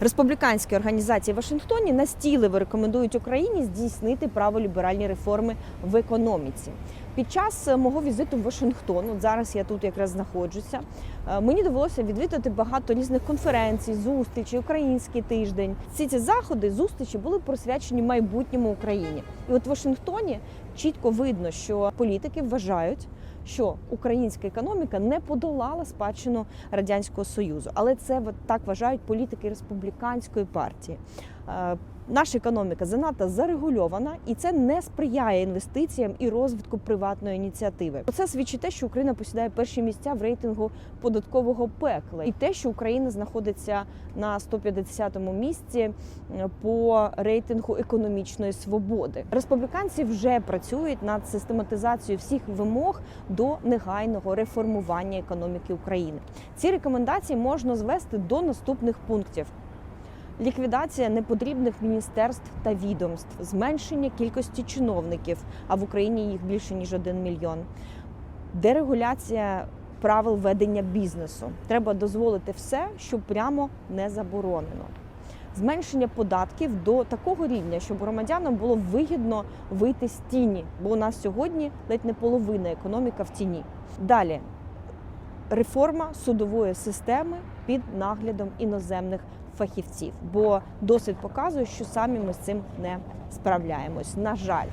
Республіканські організації в Вашингтоні настійливо рекомендують Україні здійснити праволіберальні реформи в економіці. Під час е, мого візиту в Вашингтон, от зараз я тут якраз знаходжуся, е, мені довелося відвідати багато різних конференцій, зустрічей, український тиждень. Всі ці заходи, зустрічі були присвячені майбутньому Україні. І от в Вашингтоні чітко видно, що політики вважають, що українська економіка не подолала спадщину радянського союзу, але це так вважають політики республіканської партії. Е, Наша економіка занадто зарегульована, і це не сприяє інвестиціям і розвитку приватної ініціативи. Це свідчить те, що Україна посідає перші місця в рейтингу податкового пекла, і те, що Україна знаходиться на 150-му місці е, по рейтингу економічної свободи. Республіканці вже працюють над систематизацією всіх вимог до негайного реформування економіки України. Ці рекомендації можна звести до наступних пунктів. Ліквідація непотрібних міністерств та відомств, зменшення кількості чиновників, а в Україні їх більше ніж один мільйон. Дерегуляція правил ведення бізнесу. Треба дозволити все, що прямо не заборонено. Зменшення податків до такого рівня, щоб громадянам було вигідно вийти з тіні, бо у нас сьогодні ледь не половина економіка в тіні. Далі реформа судової системи під наглядом іноземних фахівців, бо досвід показує, що самі ми з цим не справляємось. На жаль.